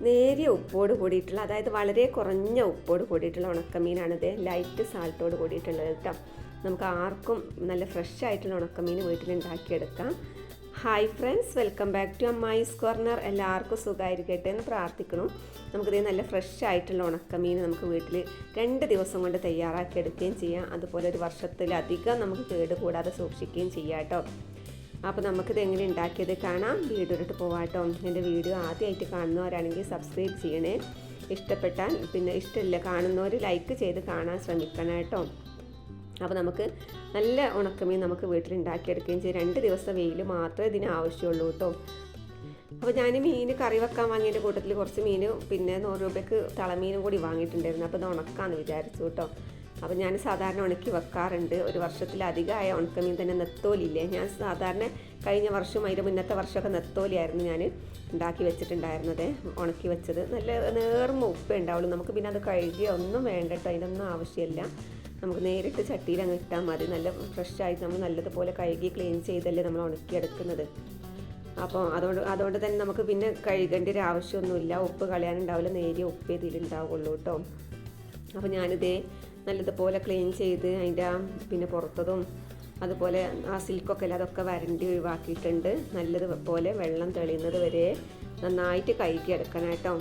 നേരിയ ഉപ്പോട് കൂടിയിട്ടുള്ള അതായത് വളരെ കുറഞ്ഞ ഉപ്പോട് കൂടിയിട്ടുള്ള ഉണക്കമീനാണിത് ലൈറ്റ് സാൾട്ടോട് കൂടിയിട്ടുള്ളത് കേട്ടോ നമുക്ക് ആർക്കും നല്ല ഫ്രഷ് ആയിട്ടുള്ള ഉണക്കമീൻ വീട്ടിൽ ഉണ്ടാക്കിയെടുക്കാം hi friends welcome back to Ammayi's corner എല്ലാവർക്കും സുഖമായിരിക്കട്ടെ എന്ന് പ്രാർത്ഥിക്കണം നമുക്കിത് നല്ല ഫ്രഷ് ആയിട്ടുള്ള ഉണക്കമീൻ നമുക്ക് വീട്ടിൽ രണ്ട് ദിവസം കൊണ്ട് തയ്യാറാക്കി എടുക്കുകയും ചെയ്യാം. അതുപോലെ ഒരു വർഷത്തിലധികം നമുക്ക് കേടുകൂടാതെ സൂക്ഷിക്കുകയും ചെയ്യാം കേട്ടോ അപ്പോൾ നമുക്കിത് എങ്ങനെ ഉണ്ടാക്കിയത് കാണാം. വീഡിയോയിലോട്ട് പോവാട്ടോ. എന്റെ വീഡിയോ ആദ്യമായിട്ട് കാണുന്നവരാണെങ്കിൽ സബ്സ്ക്രൈബ് ചെയ്യണേ. ഇഷ്ടപ്പെട്ടാൽ പിന്നെ ഇഷ്ടമില്ല കാണുന്നവർ ലൈക്ക് ചെയ്ത് കാണാൻ ശ്രമിക്കണം കേട്ടോ. അപ്പോൾ നമുക്ക് നല്ല ഉണക്കമീൻ നമുക്ക് വീട്ടിൽ ഉണ്ടാക്കിയെടുക്കുകയും ചെയ്യും. രണ്ട് ദിവസം വെയിൽ മാത്രമേ ഇതിന് ആവശ്യമുള്ളൂ കേട്ടോ. അപ്പോൾ ഞാൻ മീൻ കറി വെക്കാൻ വാങ്ങിയതിന്റെ കൂട്ടത്തിൽ കുറച്ച് മീൻ പിന്നെ നൂറ് രൂപയ്ക്ക് തളമീനും കൂടി വാങ്ങിയിട്ടുണ്ടായിരുന്നു. അപ്പോൾ ഇത് ഉണക്കാമെന്ന് വിചാരിച്ചു കേട്ടോ. അപ്പോൾ ഞാൻ സാധാരണ ഉണക്കി വെക്കാറുണ്ട്. ഒരു വർഷത്തിലധികമായ ഉണക്കമീൻ തന്നെ നെത്തോലില്ലേ? ഞാൻ സാധാരണ കഴിഞ്ഞ വർഷം അതിന്റെ മുന്നത്തെ വർഷമൊക്കെ നെത്തോലിയായിരുന്നു ഞാൻ ഉണ്ടാക്കി വെച്ചിട്ടുണ്ടായിരുന്നത് ഉണക്കി വെച്ചത്. നല്ല നേർമ ഉപ്പേ ഉണ്ടാവുള്ളൂ. നമുക്ക് പിന്നെ അത് കഴുകിയ ഒന്നും വേണ്ട കേട്ടോ. അതിനൊന്നും ആവശ്യമില്ല. നമുക്ക് നേരിട്ട് ചട്ടിയിൽ അങ്ങ് ഇട്ടാൽ മതി. നല്ല ഫ്രഷ് ആയിട്ട് നമ്മൾ നല്ലതുപോലെ കഴുകി ക്ലീൻ ചെയ്തല്ലേ നമ്മൾ ഉണക്കിയെടുക്കുന്നത്. അപ്പോൾ അതുകൊണ്ട് അതുകൊണ്ട് തന്നെ നമുക്ക് പിന്നെ കഴുകേണ്ട ഒരു ആവശ്യമൊന്നുമില്ല. ഉപ്പ് കളയാനുണ്ടാവില്ല. നേരിയ ഉപ്പ് ഇതിലുണ്ടാവുള്ളൂ കേട്ടോ. അപ്പോൾ ഞാനിതേ നല്ലതുപോലെ ക്ലീൻ ചെയ്ത് അതിന്റെ പിന്നെ പുറത്തതും അതുപോലെ ആ സിൽക്കൊക്കെ അല്ല അതൊക്കെ വരണ്ടി ഒഴിവാക്കിയിട്ടുണ്ട്. നല്ലതുപോലെ വെള്ളം തെളിയുന്നത് വരെ നന്നായിട്ട് കഴുകി എടുക്കണം കേട്ടോ.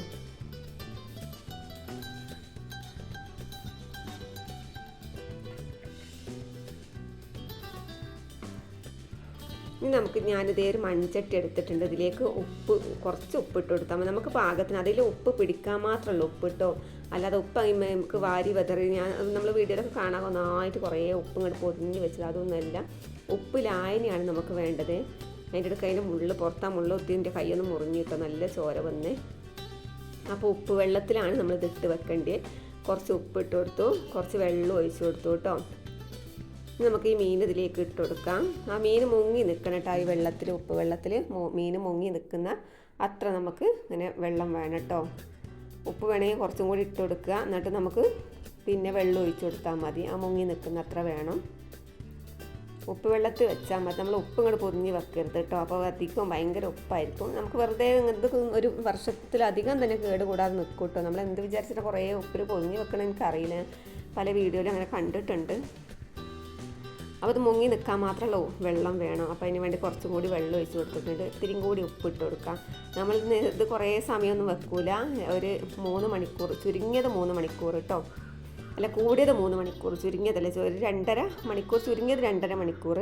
ഇനി നമുക്ക് ഞാനിതേ ഒരു മൺചട്ടി എടുത്തിട്ടുണ്ട്. ഇതിലേക്ക് ഉപ്പ് കുറച്ച് ഉപ്പ് ഇട്ട് കൊടുത്താൽ മതി. നമുക്ക് പാകത്തിന് അതിൽ ഉപ്പ് പിടിക്കാൻ മാത്രമല്ല ഉപ്പ് ഇട്ടോ അല്ലാതെ ഉപ്പ് നമുക്ക് വാരി വെതറി ഞാൻ നമ്മൾ വീഡിയോയിലൊക്കെ കാണാൻ നന്നായിട്ട് കുറേ ഉപ്പ് ഇങ്ങോട്ട് പൊതിഞ്ഞ് വെച്ചത്. അതൊന്നുമല്ല ഉപ്പ് ലായനിയാണ് നമുക്ക് വേണ്ടത്. അതിന്റെ അടുത്ത് അതിന്റെ മുള്ള് പുറത്താ മുള്ള ഒത്തിന്റെ കൈയൊന്ന് മുറിഞ്ഞു കിട്ടും. നല്ല ചോര വന്ന്. അപ്പോൾ ഉപ്പ് വെള്ളത്തിലാണ് നമ്മൾ ഇതിട്ട് വെക്കേണ്ടത്. കുറച്ച് ഉപ്പ് ഇട്ട് കൊടുത്തു. കുറച്ച് വെള്ളം ഒഴിച്ചു കൊടുത്തു കേട്ടോ. നമുക്ക് ഈ മീൻ ഇതിലേക്ക് ഇട്ട് കൊടുക്കാം. ആ മീൻ മുങ്ങി നിൽക്കണം കേട്ടോ ഈ വെള്ളത്തിൽ ഉപ്പ് വെള്ളത്തിൽ മീൻ മുങ്ങി നിൽക്കുന്ന അത്ര നമുക്ക് ഇങ്ങനെ വെള്ളം വേണം കേട്ടോ. ഉപ്പ് വേണമെങ്കിൽ കുറച്ചും കൂടി ഇട്ട് കൊടുക്കുക. എന്നിട്ട് നമുക്ക് പിന്നെ വെള്ളം ഒഴിച്ച് കൊടുത്താൽ മതി. ആ മുങ്ങി നിൽക്കുന്ന അത്ര വേണം. ഉപ്പ് വെള്ളത്തിൽ വെച്ചാൽ മതി. നമ്മൾ ഉപ്പ് ഇങ്ങോട്ട് പൊതിഞ്ഞ് വെക്കരുത് കേട്ടോ. അപ്പോൾ അധികം ഭയങ്കര ഉപ്പായിരിക്കും. നമുക്ക് വെറുതെ ഇങ്ങനത്തെ ഒരു വർഷത്തിലധികം തന്നെ കേട് കൂടാതെ നിൽക്കും കേട്ടോ. നമ്മൾ എന്ത് വിചാരിച്ചിട്ട് കുറേ ഉപ്പിൽ പൊതിഞ്ഞ് വെക്കണം എനിക്കറിയില്ല. പല വീഡിയോയിലും അങ്ങനെ കണ്ടിട്ടുണ്ട്. അപ്പോൾ അത് മുങ്ങി നിൽക്കാൻ മാത്രമല്ല വെള്ളം വേണം. അപ്പോൾ അതിന് വേണ്ടി കുറച്ചും കൂടി വെള്ളം ഒഴിച്ച് കൊടുത്തിട്ടുണ്ട്. ഇത്തിരിയും കൂടി ഉപ്പിട്ട് കൊടുക്കാം. നമ്മൾ ഇത് കുറേ സമയമൊന്നും വെക്കൂല. ഒരു മൂന്ന് മണിക്കൂർ ചുരുങ്ങിയത് മൂന്ന് മണിക്കൂർ കേട്ടോ അല്ല കൂടിയത് മൂന്ന് മണിക്കൂർ ചുരുങ്ങിയതല്ല? ഒരു രണ്ടര മണിക്കൂർ ചുരുങ്ങിയത് രണ്ടര മണിക്കൂർ.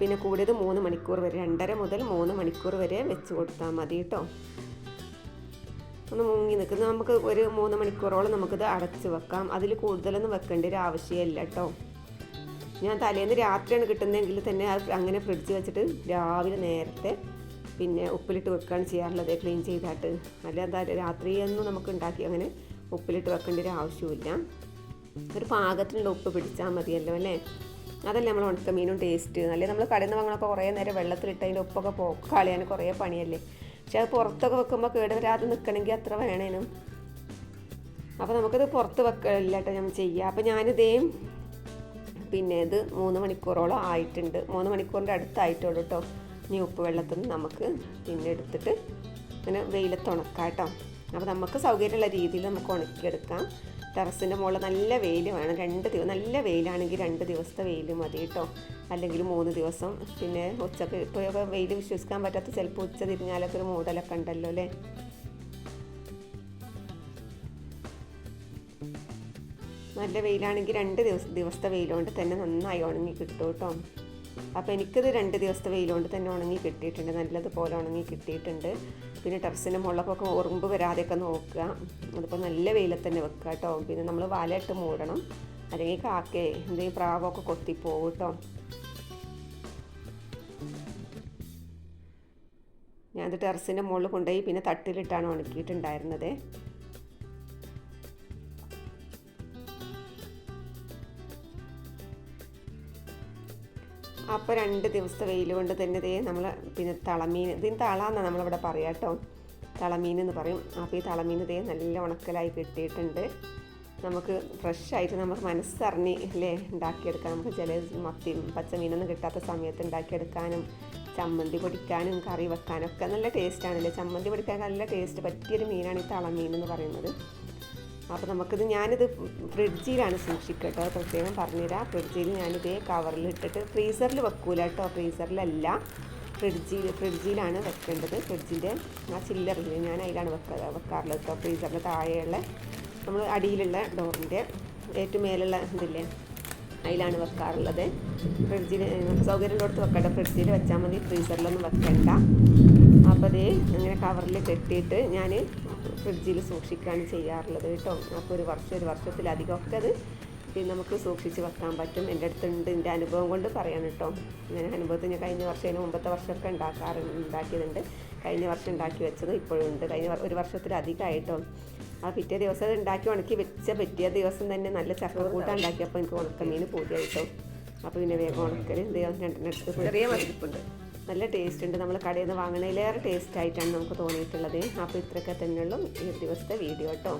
പിന്നെ കൂടിയത് മൂന്ന് മണിക്കൂർ വരെ രണ്ടര മുതൽ മൂന്ന് മണിക്കൂർ വരെ വെച്ച് കൊടുത്താൽ മതി കേട്ടോ ഒന്ന് മുങ്ങി നിൽക്കുന്നത് നമുക്ക് ഒരു മൂന്ന് മണിക്കൂറോളം നമുക്കിത് അടച്ച് വെക്കാം. അതിൽ കൂടുതലൊന്നും വെക്കേണ്ട ഒരു ആവശ്യമില്ല കേട്ടോ ഞാൻ തലേന്ന് രാത്രിയാണ് കിട്ടുന്നതെങ്കിൽ തന്നെ അങ്ങനെ ഫ്രിഡ്ജ് വെച്ചിട്ട് രാവിലെ നേരത്തെ പിന്നെ ഉപ്പിലിട്ട് വെക്കുകയാണ് ചെയ്യാറുള്ളത് ക്ലീൻ ചെയ്തിട്ട്. അല്ലാതെ രാത്രിയൊന്നും നമുക്ക് ഉണ്ടാക്കി അങ്ങനെ ഉപ്പിലിട്ട് വെക്കേണ്ട ഒരു ആവശ്യമില്ല ഒരു പാകത്തിനുള്ള ഉപ്പ് പിടിച്ചാൽ മതിയല്ലോ അല്ലേ? അതല്ലേ നമ്മൾ ഉണക്കമീനും ടേസ്റ്റ് അല്ലെ നമ്മൾ കടയിൽ വാങ്ങണപ്പോൾ കുറേ നേരം വെള്ളത്തിലിട്ട് അതിന്റെ ഉപ്പൊക്കെ പോ കളയാൻ കുറേ പണിയല്ലേ? പക്ഷെ അത് പുറത്തൊക്കെ വെക്കുമ്പോൾ കേട് വരാതെ നിൽക്കണമെങ്കിൽ അത്ര വേണേനും. അപ്പോൾ നമുക്കത് പുറത്ത് വെക്കില്ല കേട്ടോ ഞാൻ ചെയ്യുക അപ്പോൾ ഞാനിതേ പിന്നെ ഇത് മൂന്ന് മണിക്കൂറോളം ആയിട്ടുണ്ട്. മൂന്ന് മണിക്കൂറിന്റെ അടുത്തായിട്ടുള്ളൂ കേട്ടോ ഇനി ഉപ്പ് വെള്ളത്തിൽ നിന്ന് നമുക്ക് പിന്നെ എടുത്തിട്ട് ഇങ്ങനെ വെയിലത്ത് ഉണക്കാം കേട്ടോ അപ്പോൾ നമുക്ക് സൗകര്യമുള്ള രീതിയിൽ നമുക്ക് ഉണക്കിയെടുക്കാം. ടെറസിന്റെ മുകളിൽ നല്ല വെയിൽ വേണം. രണ്ട് ദിവസം നല്ല വെയിലാണെങ്കിൽ രണ്ട് ദിവസത്തെ വെയിൽ മതി കേട്ടോ അല്ലെങ്കിൽ മൂന്ന് ദിവസം. പിന്നെ ഉച്ചയ്ക്ക് ഇപ്പോൾ വെയിൽ വിശ്വസിക്കാൻ പറ്റാത്ത ചിലപ്പോൾ ഉച്ച തിരിഞ്ഞാലൊക്കെ ഒരു മൂടലൊക്കെ ഉണ്ടല്ലോ അല്ലേ? നല്ല വെയിലാണെങ്കിൽ രണ്ട് ദിവസ ദിവസത്തെ വെയിലുകൊണ്ട് തന്നെ നന്നായി ഉണങ്ങി കിട്ടും കേട്ടോ. അപ്പോൾ എനിക്കിത് രണ്ട് ദിവസത്തെ വെയിലുകൊണ്ട് തന്നെ ഉണങ്ങി കിട്ടിയിട്ടുണ്ട്. നല്ലതുപോലെ ഉണങ്ങി കിട്ടിയിട്ടുണ്ട്. പിന്നെ ടെറസിന്റെ മുളകൊക്കെ ഉറുമ്പ് വരാതെയൊക്കെ നോക്കുക. അതിപ്പോൾ നല്ല വെയിലത്ത് തന്നെ വെക്കുക കേട്ടോ. പിന്നെ നമ്മൾ വലയിട്ട് മൂടണം. അല്ലെങ്കിൽ കാക്കേ എന്തെങ്കിലും പ്രാവൊക്കെ കൊത്തിപ്പോവും കേട്ടോ. ഞാനത് ടെറസിന്റെ മുകളിൽ കൊണ്ടുപോയി പിന്നെ തട്ടിലിട്ടാണ് ഉണക്കിയിട്ടുണ്ടായിരുന്നത്. അപ്പോൾ രണ്ട് ദിവസത്തെ വെയിൽ കൊണ്ട് തന്നെ ഇതേ നമ്മൾ പിന്നെ തളമീൻ ഇതിന് തളാന്നാണ് നമ്മളിവിടെ പറയാം കേട്ടോ. തളമീൻ എന്ന് പറയും. അപ്പോൾ ഈ തളമീൻ ഇതേ നല്ല ഉണക്കലായി കിട്ടിയിട്ടുണ്ട്. നമുക്ക് ഫ്രഷ് ആയിട്ട് നമുക്ക് മനസ്സറിഞ്ഞ് അല്ലേ ഉണ്ടാക്കിയെടുക്കാം നമുക്ക് ചില മത്തി പച്ചമീനൊന്നും കിട്ടാത്ത സമയത്ത് ഉണ്ടാക്കിയെടുക്കാനും ചമ്മന്തി പൊടിക്കാനും കറി വെക്കാനും ഒക്കെ നല്ല ടേസ്റ്റാണല്ലേ ചമ്മന്തി പൊടിക്കാൻ നല്ല ടേസ്റ്റ് പറ്റിയൊരു മീനാണ് ഈ തളമീൻ എന്ന് പറയുന്നത്. അപ്പോൾ നമുക്കിത് ഞാനിത് ഫ്രിഡ്ജിലാണ് സൂക്ഷിക്കുക പ്രത്യേകം പറഞ്ഞുതരാം. ഫ്രിഡ്ജിൽ ഞാനിതേ കവറിൽ ഇട്ടിട്ട് ഫ്രീസറിൽ വെക്കൂല കേട്ടോ. ഫ്രീസറിലല്ല ഫ്രിഡ്ജിൽ ഫ്രിഡ്ജിലാണ് വെക്കേണ്ടത്. ഫ്രിഡ്ജിന്റെ ആ ചില്ലറിൽ ഞാൻ അതിലാണ് വെക്കുക വെക്കാറുള്ളത് കേട്ടോ. ഫ്രീസറിന്റെ താഴെയുള്ള നമ്മൾ അടിയിലുള്ള ഡോറിന്റെ ഏറ്റവും മേലുള്ള ഇതില്ലേ അതിലാണ് വെക്കാറുള്ളത്. ഫ്രിഡ്ജിൽ സൗകര്യമുള്ളിടത്ത് വെക്കണ്ട. ഫ്രിഡ്ജിൽ വെച്ചാൽ മതി. ഫ്രീസറിലൊന്നും വെക്കണ്ട. അപ്പോൾ അതേ അങ്ങനെ കവറിൽ കെട്ടിയിട്ട് ഞാൻ ഫ്രിഡ്ജിൽ സൂക്ഷിക്കുകയാണ് ചെയ്യാറുള്ളത് കേട്ടോ. അപ്പോൾ ഒരു വർഷം ഒരു വർഷത്തിലധികമൊക്കെ അത് പിന്നെ നമുക്ക് സൂക്ഷിച്ച് വെക്കാൻ പറ്റും. എന്റെ അടുത്തുണ്ട് എന്റെ അനുഭവം കൊണ്ട് പറയാണ് കേട്ടോ. ഞാൻ അനുഭവത്തിൽ ഞാൻ കഴിഞ്ഞ വർഷം മുമ്പത്തെ വർഷമൊക്കെ ഉണ്ടാക്കാറ് ഉണ്ടാക്കിയതുണ്ട്. കഴിഞ്ഞ വർഷം ഉണ്ടാക്കി വെച്ചത് ഇപ്പോഴും ഉണ്ട്. കഴിഞ്ഞ ഒരു വർഷത്തിലധികമായിട്ടോ ആ പിറ്റേ ദിവസം അത് ഉണ്ടാക്കി ഉണക്കി വെച്ച പറ്റിയ ദിവസം തന്നെ നല്ല ചക്ക കൂട്ടാൻ ഉണ്ടാക്കിയപ്പോൾ എനിക്ക് ഉണക്കമീൻ പൂതിയായിട്ടോ അപ്പോൾ പിന്നെ വേഗം ഉണക്കൽ എന്ത് ചെയ്യാം? രണ്ടെണ്ണടുത്ത് ചെറിയ മതിപ്പുണ്ട് നല്ല ടേസ്റ്റ് ഉണ്ട്. നമ്മൾ കടയിൽ നിന്ന് വാങ്ങണതിലേറെ ടേസ്റ്റ് ആയിട്ടാണ് നമുക്ക് തോന്നിയിട്ടുള്ളത്. അപ്പോൾ ഇത്രയൊക്കെ തന്നെയുള്ളൂ ഈ ദിവസത്തെ വീഡിയോ കേട്ടോ